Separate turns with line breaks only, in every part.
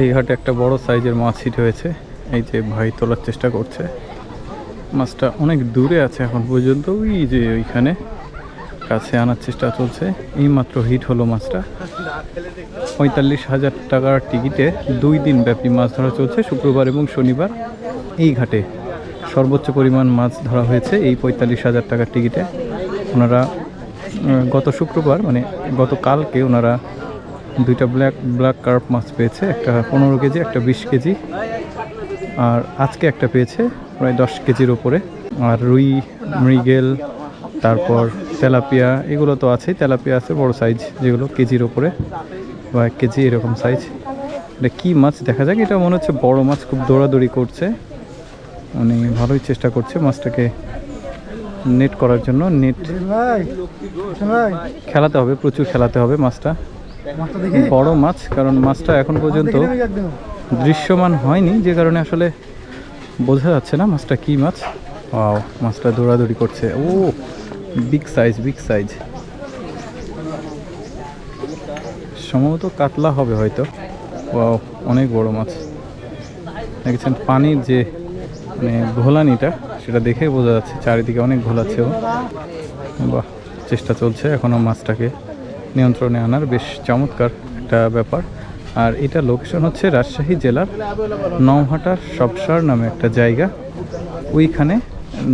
এই ঘাটে একটা বড় সাইজের মাছ হিট হয়েছে। এই যে ভাই তোলার চেষ্টা করছে। মাছটা অনেক দূরে আছে এখন পর্যন্ত। ওই যে ওইখানে কাছে আনার চেষ্টা চলছে। এই মাত্র হিট হলো মাছটা। পঁয়তাল্লিশ হাজার টাকার টিকিটে দুই দিন ব্যাপী মাছ ধরা চলছে শুক্রবার এবং শনিবার। এই ঘাটে সর্বোচ্চ পরিমাণ মাছ ধরা হয়েছে এই পঁয়তাল্লিশ হাজার টাকার টিকিটে ওনারা গত শুক্রবার মানে গতকালকে ওনারা দুইটা ব্ল্যাক ব্ল্যাক কার্প মাছ পেয়েছে একটা পনেরো কেজি একটা বিশ কেজি। আর আজকে একটা পেয়েছে প্রায় দশ কেজির ওপরে আর রুই মৃগেল তারপর তেলাপিয়া এগুলো তো আছেই। তেলাপিয়া আছে বড় সাইজ যেগুলো কেজির ওপরে বা এক কেজি এরকম সাইজ এটা কী মাছ দেখা যাক এটা মনে হচ্ছে বড় মাছ খুব দৌড়াদৌড়ি করছে। মানে ভালোই চেষ্টা করছে মাছটাকে নেট করার জন্য। নেট খেলাতে হবে প্রচুর খেলাতে হবে মাছটা। বড় মাছ কারণ মাছটা এখন পর্যন্ত দৃশ্যমান হয়নি যে কারণে আসলে বোঝা যাচ্ছে না মাছটা কি মাছ। ওয়াও মাছটা দৌড়াদৌড়ি করছে। ও বিগ সাইজ বিগ সাইজ সম্ভবত কাতলা হবে হয়তো। ওয়াও অনেক বড় মাছ। দেখেছেন পানির যে মানে ঘোলানিটা সেটা দেখে বোঝা যাচ্ছে চারিদিকে অনেক ঘোলাচ্ছে ও। বাহ চেষ্টা চলছে এখনও মাছটাকে নিয়ন্ত্রণে আনার বেশ চমৎকার একটা ব্যাপার। আর এটা লোকেশন হচ্ছে রাজশাহী জেলার নওহাটার সবসার নামে একটা জায়গা। ওইখানে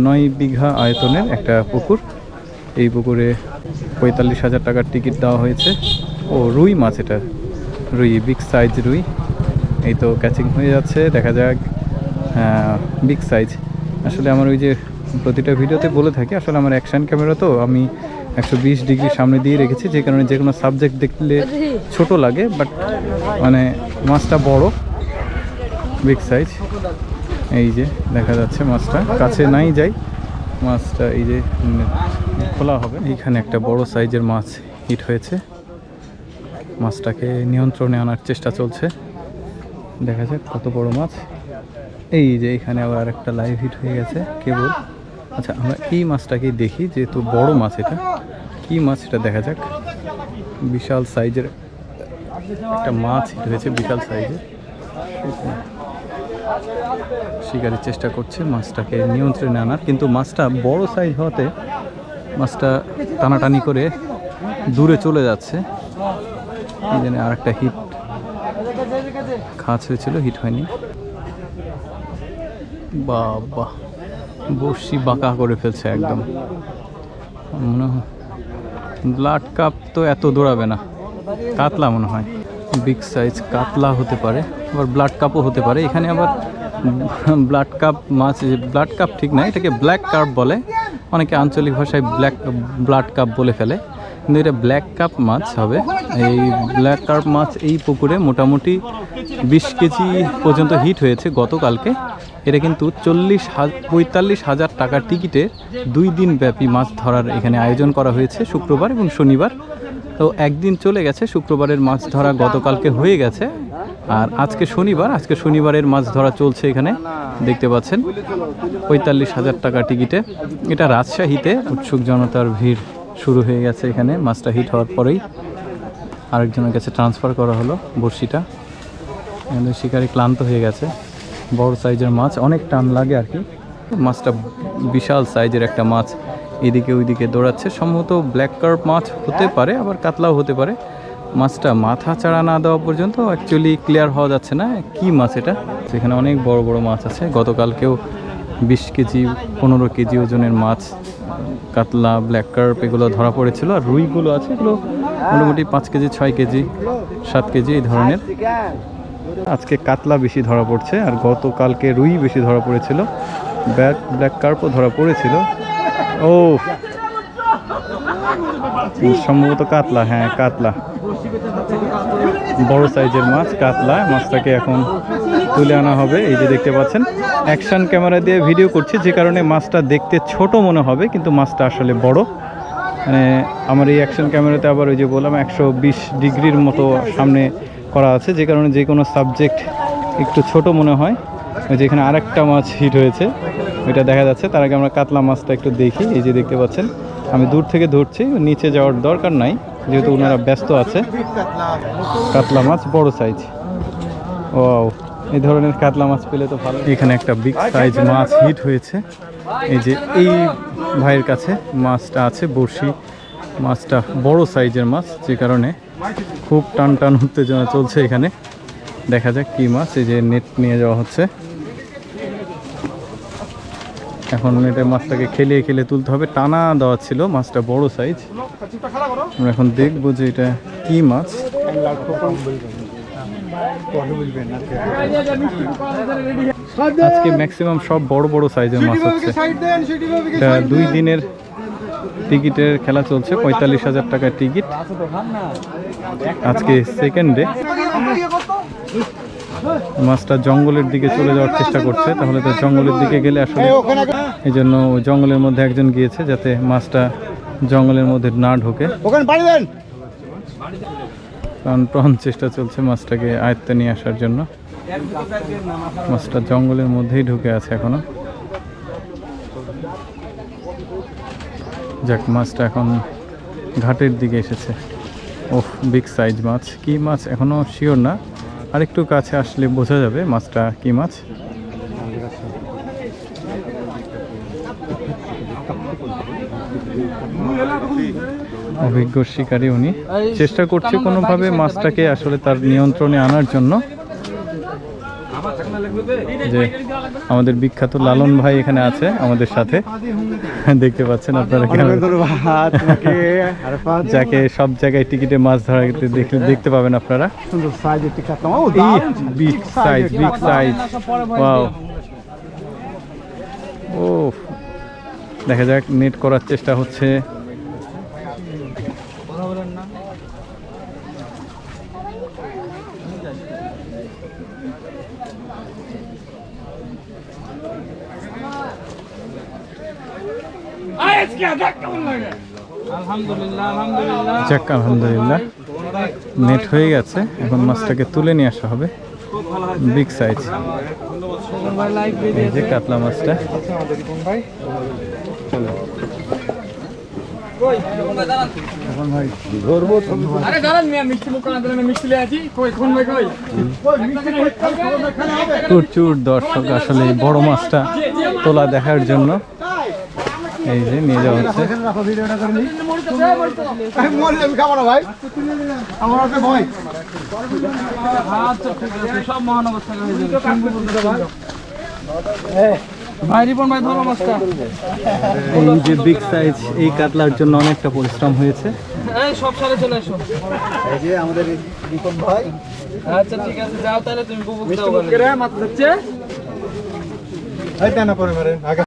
নয় বিঘা আয়তনের একটা পুকুর। এই পুকুরে পঁয়তাল্লিশ হাজার টাকার টিকিট দেওয়া হয়েছে। ও রুই মাছ এটা, রুই বিগ সাইজ রুই। এই তো ক্যাচিং হয়ে যাচ্ছে, দেখা যাক বিগ সাইজ আসলে আমার ওই যে প্রতিটা ভিডিওতে বলে থাকি, আসলে আমার অ্যাকশন ক্যামেরা তো আমি একশো বিশ ডিগ্রি সামনে দিয়ে রেখেছি, যে কারণে যে কোনো সাবজেক্ট দেখলে ছোট লাগে বাট মানে মাছটা বড় বিগ সাইজ এই যে দেখা যাচ্ছে মাছটা, কাছে নাই যাই, মাছটা এই যে খোলা হবে। এইখানে একটা বড় সাইজের মাছ হিট হয়েছে। মাছটাকে নিয়ন্ত্রণে আনার চেষ্টা চলছে। দেখা যাক কত বড় মাছ। এই যে এখানে আবার আরেকটা লাইভ হিট হয়ে গেছে, কেবল। আচ্ছা আমরা এই মাছটাকেই দেখি, যেহেতু বড় মাছ এটা। কী মাছ এটা দেখা যাক। বিশাল সাইজের একটা মাছ হয়েছে বিশাল সাইজের। শিকারের চেষ্টা করছে মাছটাকে নিয়ন্ত্রণে আনার, কিন্তু মাছটা বড় সাইজ হওয়াতে মাছটা টানাটানি করে দূরে চলে যাচ্ছে। জন্য আরেকটা হিট খাঁচ হয়েছিল হিট হয়নি। বাবা। বসি বাঁকা করে ফেলছে একদম। মনে হয় ব্লাড কাপ তো এত দৌড়াবে না। কাতলা মনে হয়। বিগ সাইজ কাতলা হতে পারে, আবার ব্লাড কাপও হতে পারে। এখানে আবার ব্লাড কাপ মাছ ব্লাড কাপ ঠিক না, এটাকে ব্ল্যাক কাপ বলে। অনেকে আঞ্চলিক ভাষায় ব্ল্যাক ব্লাড কাপ বলে ফেলে। কিন্তু এটা ব্ল্যাক কাপ মাছ হবে। এই ব্ল্যাক কাপ মাছ এই পুকুরে মোটামুটি বিশ কেজি পর্যন্ত হিট হয়েছে গতকালকে। এটা কিন্তু চল্লিশ পঁয়তাল্লিশ হাজার টাকার টিকিটে দুই দিন ব্যাপী মাছ ধরার এখানে আয়োজন করা হয়েছে শুক্রবার এবং শনিবার। তো একদিন চলে গেছে, শুক্রবারের মাছ ধরা গতকালকে হয়ে গেছে। আর আজকে শনিবার, আজকে শনিবারের মাছ ধরা চলছে এখানে, দেখতে পাচ্ছেন, পঁয়তাল্লিশ হাজার টাকা টিকিটে। এটা রাজশাহীতে উৎসুক জনতার ভিড় শুরু হয়ে গেছে এখানে, মাছটা হিট হওয়ার পরেই। আরেকজনের কাছে ট্রান্সফার করা হলো বড়শিটা। শিকারি ক্লান্ত হয়ে গেছে। বড় সাইজের মাছ, অনেক টান লাগে আর কি। মাছটা বিশাল সাইজের একটা মাছ, এদিকে ওইদিকে দৌড়াচ্ছে। সম্ভবত ব্ল্যাক কার্প মাছ হতে পারে, আবার কাতলাও হতে পারে। মাছটা মাথা চাড়া না দেওয়া পর্যন্ত অ্যাকচুয়ালি ক্লিয়ার হওয়া যাচ্ছে না, কি মাছ এটা? সেখানে অনেক বড় বড় মাছ আছে। গতকালকেও বিশ কেজি, পনেরো কেজি ওজনের মাছ, কাতলা ব্ল্যাক কার্প এগুলো ধরা পড়েছিল। আর রুইগুলো আছে, এগুলো মোটামুটি পাঁচ কেজি, ছয় কেজি, সাত কেজি এই ধরনের। আজকে কাতলা বেশি ধরা পড়ছে আর গতকালকে রুই বেশি ধরা পড়েছিল। ব্যাক ব্ল্যাক কার্পও ধরা পড়েছিল। ও সম্ভবত কাতলা হ্যাঁ কাতলা। বড় সাইজের মাছ, কাতলা। মাছটাকে এখন তুলে আনা হবে। এই যে দেখতে পাচ্ছেন, অ্যাকশন ক্যামেরা দিয়ে ভিডিও করছি, যে কারণে মাছটা দেখতে ছোট মনে হবে, কিন্তু মাছটা আসলে বড়। মানে আমার এই অ্যাকশন ক্যামেরাতে আবার ওই যে বললাম, একশো বিশ ডিগ্রির মতো সামনে করা আছে, যে কারণে যে কোনো সাবজেক্ট একটু ছোট মনে হয়। ওই যে এখানে আরেকটা মাছ হিট হয়েছে, ওইটা দেখা যাচ্ছে। তার আগে আমরা কাতলা মাছটা একটু দেখি, এই যে দেখতে পাচ্ছেন। আমি দূর থেকে ধরছি, নিচে যাওয়ার দরকার নাই, যেহেতু ওনারা ব্যস্ত আছে। কাতলা মাছ বড় সাইজ ওয়াও এই ধরনের কাতলা মাছ পেলে তো ভালো। এখানে একটা বিগ সাইজ মাছ হিট হয়েছে। এই যে এই ভাইয়ের কাছে মাছটা আছে, বড়শি। মাছটা বড় সাইজের মাছ, যে কারণে খুব টান টান উত্তেজনা চলছে এখানে। দেখা যাক কি মাছ, এই যে নেট নিয়ে যাওয়া হচ্ছে। এখন নেটে মাছটাকে খেলিয়ে খেলে তুলতে হবে। টানা দেওয়া ছিল মাছটা বড় সাইজ আমরা এখন দেখব যে এটা কি মাছ। আজকে ম্যাক্সিমাম সব বড় বড় সাইজের মাছ হচ্ছে। দুই দিনের টিকিটের খেলা চলছে পঁয়তাল্লিশ হাজার টাকার টিকিট। আজকে সেকেন্ড ডে মাছটা জঙ্গলের দিকে চলে যাওয়ার চেষ্টা করছে তাহলে তো জঙ্গলের দিকে গেলে আসলে এই জন্য জঙ্গলের মধ্যে একজন গিয়েছে যাতে মাছটা জঙ্গলের মধ্যে না ঢোকে।
ওখানে পানি দেন।
কারণ প্রাণ চেষ্টা চলছে মাছটাকে আয়ত্তে নিয়ে আসার জন্য। মাছটা জঙ্গলের মধ্যেই ঢুকে আছে এখনও। যাক, মাছটা এখন ঘাটের দিকে এসেছে। ওহ বিগ সাইজ মাছ। কি মাছ? এখনও শিওর না। আরেকটু কাছে আসলে বোঝা যাবে মাছটা কি মাছ। অভিজ্ঞ শিকারী উনি। চেষ্টা করছে কোনোভাবে মাছটাকে আসলে তার নিয়ন্ত্রণে আনার জন্য। যে আমাদের বিখ্যাত লালন ভাই এখানে আছে আমাদের সাথে। দেখতে পাচ্ছেন আপনারা যাকে সব জায়গায় টিকিটে মাছ ধরা দেখলে দেখতে পাবেন আপনারা।
সুন্দর সাইজের টিকা ও
big size big size wow oh দেখা যাক নেট করার চেষ্টা হচ্ছে। যাক আলহামদুলিল্লাহ। নেট হয়ে গেছে এখন মাছটাকে তুলে নিয়ে আসা হবে। বিগ সাইজ এই যে কাতলা মাছটা। প্রচুর দর্শক আসলে এই বড় মাছটা তোলা দেখার জন্য। এই যে নিয়ে যাওয়া হচ্ছে।
ভয়।
আচ্ছা ঠিক আছে সব মহানগর থেকে হয়ে যাবে। ভাই। রিপন ভাই ধরো মাছটা
এই যে বিগ সাইজ এই কাতলার জন্য অনেকটা পরিশ্রম হয়েছে।
এই সব সালে চলে এসো।
এই যে আমাদের রিপন ভাই।
আচ্ছা ঠিক আছে যাও তাহলে তুমি বুবুক দাও
পরে আগে।